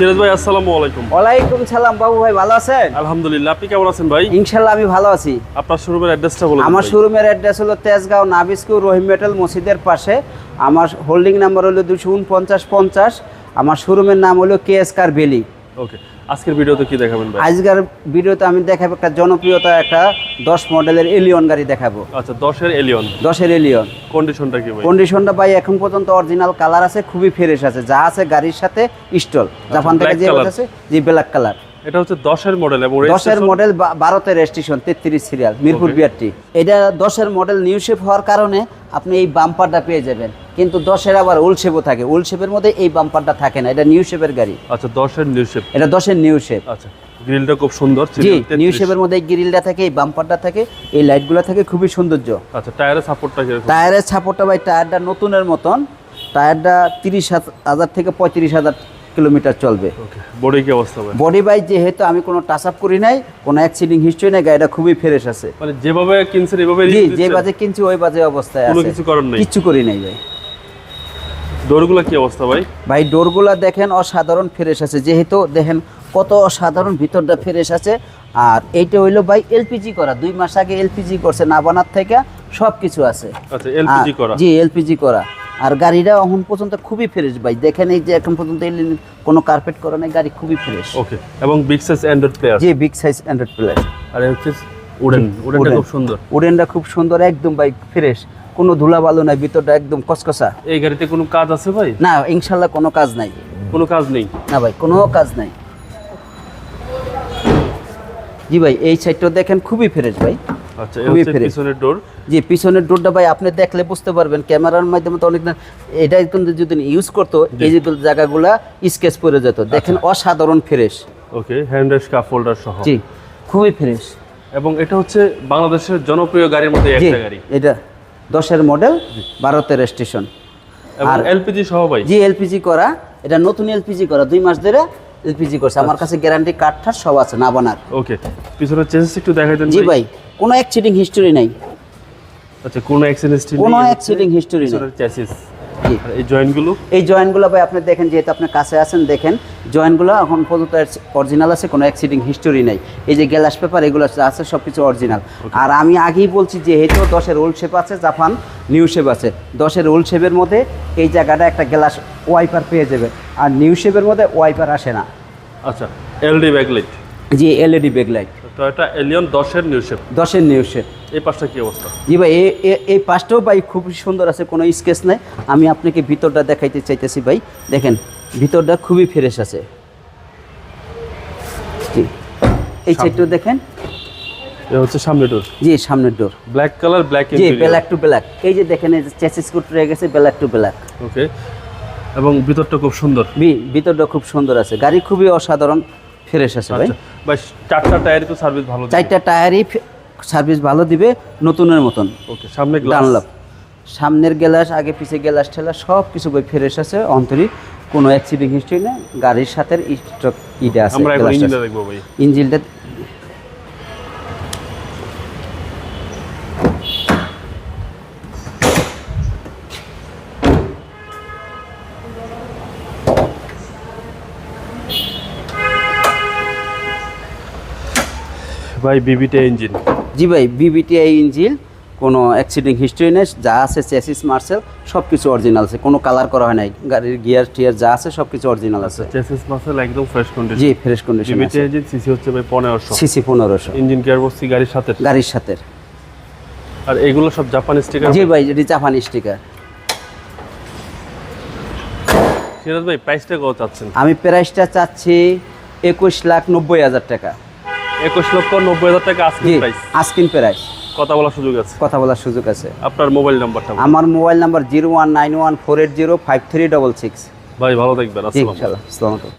সিরাজ ভাই আসসালামু আলাইকুম। ওয়ালাইকুম সালাম বাবু ভাই ভালো আছেন? আলহামদুলিল্লাহ আপনি কেমন আছেন ভাই? ইনশাল্লাহ আমি ভালো আছি। আপনার শোরুমের অ্যাড্রেসটা বলুন আমার শোরুমের অ্যাড্রেস হলো তেজগাঁও নাবিস্কু রহিম মেটাল মসজিদের পাশে। আমার হোল্ডিং নাম্বার হলো দুশো উনপঞ্চাশ পঞ্চাশ। আমার শোরুমের নাম হলো কে এস কার বেলি। ওকে আজকের ভিডিওতে কি দেখাবেন ভাই? আজকের ভিডিওতে আমি দেখাবো একটা জনপ্রিয়তা একটা দশ মডেলের এলিয়ন গাড়ি দেখাবো। আচ্ছা দশের এলিয়ন দশের এলিয়ন কন্ডিশনটা কি ভাই? কন্ডিশনটা ভাই এখন পর্যন্ত অরিজিনাল কালার আছে খুবই ফ্রেশ আছে। যা আছে গাড়ির সাথে স্টল। জাপান থেকে যে আছে যে ব্ল্যাক কালার এটা হচ্ছে দশের মডেল এবং দশের মডেল ভারতের রেজিস্ট্রেশন তেত্রিশ সিরিয়াল মিরপুর. বিআরটি এটা দশের মডেল নিউ শেপ হওয়ার কারণে আপনি এই বাম্পারটা পেয়ে যাবেন। কিন্তু দশের আবার ওল্ড শেপও থাকে। ওল্ড শেপের মধ্যে এই বাম্পারটা থাকে না এটা নিউ শেপের গাড়ি। আচ্ছা দশের নিউ শেপ এটা দশের নিউ শেপ আচ্ছা গ্রিলটা খুব সুন্দর জি নিউ শেপের মধ্যে এই গ্রিলটা থাকে এই বাম্পারটা থাকে এই লাইটগুলো থাকে খুবই সৌন্দর্য। আচ্ছা টায়ারের সাপোর্টটা টায়ারের ছাপড়টা ভাই টায়ারটা নতুনের মতন টায়ারটা তিরিশ হাজার থেকে পঁয়ত্রিশ হাজার কিলোমিটার চলবে। ওকে বডি কি অবস্থা বডি বাই যেহেতু আমি কোনো টাচ আপ করি নাই কোনো অ্যাক্সিডেন্ট হিস্ট্রি নাই গাড়িটা খুবই ফ্রেশ আছে। মানে যেভাবে কিনছেন এভাবে যে বাজে কিনছি ওই বাজে অবস্থায় আছে। কিছু করার নেই? কিচ্ছু করি নাই ভাই। ডোরগুলো কি অবস্থা ভাই? ভাই ডোরগুলা দেখেন অসাধারণ ফ্রেশ আছে। যেহেতু দেখেন কত অসাধারণ ভিতরটা ফ্রেশ আছে। আর এইটা হইল ভাই এলপিজি করা। দুই মাস আগে এলপিজি করছে নাবানার থেকে সব কিছু আছে। আচ্ছা এলপিজি করা। জি এলপিজি করা। আর গাড়িটা এখন পর্যন্ত খুবই ফ্রেশ ভাই। দেখেন এই যে এখন পর্যন্ত কোনো কার্পেট করা নাই গাড়ি খুবই ফ্রেশ। ওকে এবং বিগ সাইজ অ্যান্ড্রয়েড প্লেয়ার জি বিগ সাইজ অ্যান্ড্রয়েড প্লাস আর এই হচ্ছে উডেন উডেনটা খুব সুন্দর। উডেনটা খুব সুন্দর একদম ভাই ফ্রেশ। কোনো ধুলা বালু নাই ভিতরটা একদম কসকসা এই গাড়িতে কোনো কাজ আছে ভাই? না ইনশাল্লাহ কোনো কাজ নাই। কোনো কাজ নেই? না ভাই কোনো কাজ নাই। জি ভাই এই সাইডটা দেখেন খুবই ফ্রেশ ভাই। আচ্ছা এই খুবই হচ্ছে fresh। পিছনের ডোর জি পিছনের ডোরটা ভাই আপনি দেখলে বুঝতে পারবেন ক্যামেরার মাধ্যমে তো অনেক না এটা কিন্তু যদি ইউজ করতো এই যে জায়গাগুলা স্কেচ পড়ে যেত। দেখেন আচ্ছা। অসাধারণ fresh okay hand rest cup holder সহ। জি খুবই ফ্রেশ এবং এটা হচ্ছে বাংলাদেশের জনপ্রিয় গাড়ির মধ্যে জি একটা গাড়ি। এটা। দশের মডেল ভারতের স্টেশন। আর- এলপিজি সহ ভাই? জি এলপিজি করা। এটা নতুন এলপিজি করা দুই মাস ধরে এলপিজি করছে। আমার কাছে গ্যারান্টি কার্ড ঠার সব আছে না বানার। ওকে পিছনের চেঞ্জেস একটু দেখাই দেন জি ভাই। কোনো অ্যাক্সিডেন্ট হিস্টরি নাই। আচ্ছা কোনো অ্যাক্সিডেন্ট কোনো অ্যাক্সিডেন্ট হিস্টরি নাই পিছনের চেসিস এই জয়েন্টগুলো? এই জয়েন্টগুলো ভাই আপনি দেখেন যেহেতু আপনার কাছে আছেন দেখেন জয়েন্টগুলো এখন পর্যন্ত অরিজিনাল আছে কোনো অ্যাক্সিডেন্ট হিস্টোরি নেই। এই যে গ্লাস পেপার এগুলো আছে সব কিছু অরিজিনাল আর আমি আগেই বলছি যেহেতু দশের ওল্ড শেপ আছে জাপান নিউ শেপ আছে দশের ওল্ড শেপের মধ্যে এই জায়গাটা একটা গ্লাস ওয়াইপার পেয়ে যাবে। আর নিউ শেপের মধ্যে ওয়াইপার আসে না। আচ্ছা এলডি ব্যাকলাইট জি এলইডি ব্যাকলাইট এলিয়ন দশের নিউ শেপ দশের নিউ শেপ এই পাশটা কি অবস্থা? জি ভাই এই পাশটাও ভাই খুব সুন্দর আছে কোনো স্কেচ নাই। আমি আপনাকে ভিতরটা দেখাইতে চাইতেছি ভাই। দেখেন ভিতরটা খুবই ফ্রেশ আছে। জি এই সাইডটাও দেখেন। হচ্ছে ডোর জি সামনের ডোর ব্ল্যাক কালার ব্ল্যাক জি ব্ল্যাক টু ব্ল্যাক এই যে দেখেন এই চেসিস কোট রয়ে গেছে ব্ল্যাক টু ব্ল্যাক ওকে এবং ভিতরটা খুব সুন্দর। ভিতরটা খুব সুন্দর আছে। গাড়ি খুবই অসাধারণ। ফ্রেশ আছে ভাই। আচ্ছা। ভাই চারটা টায়ারই তো সার্ভিস ভালো। চারটা টায়ারই সার্ভিস ভালো দিবে নতুনের মতন। ওকে সামনে গ্লাস সামনের গ্লাস আগে পিছে গ্লাস ঠেলা সব কিছু বই ফ্রেশ আছে অন্তরিক কোনো অ্যাক্সিডেন্ট হিস্ট্রি না গাড়ির সাথে স্টক ইটা আছে ইঞ্জিনটা ভাই ইঞ্জিনটা ভাই বিবিটি ইঞ্জিন জি ভাই বিবিটিআই ইঞ্জিন কোনো অ্যাক্সিডেন্ট হিস্ট্রি নেই যা আছে চেসিস মার্সেল সব কিছু অরিজিনাল আছে কোনো কালার করা হয় নাই গাড়ির গিয়ার টিয়ার যা আছে সব কিছু অরিজিনাল আছে চেসিস মাসেল একদম ফ্রেশ কন্ডিশন জি fresh condition B B. Engine CC হচ্ছে ভাই পনেরোশো। সিসি পনেরোশো। ইঞ্জিন গিয়ার বক্সি গাড়ির সাথে। গাড়ির সাথে। আর এগুলো সব জাপানি স্টিকার জি ভাই? এটি জাপানি স্টিকার সিরাজ ভাই প্রাইসটা কত চাচ্ছেন? আমি প্রাইসটা চাচ্ছি একুশ লাখ নব্বই হাজার টাকা। একুশ লক্ষ নব্বই হাজার টাকা আজকে জি প্রাইস আস্কিন প্রাইস কথা বলার সুযোগ আছে? কথা বলার সুযোগ আছে। আপনার মোবাইল নাম্বারটা আমার mobile number zero one nine one four eight zero five three double six ভাই ভালো থাকবেন। আসসালামু আলাইকুম।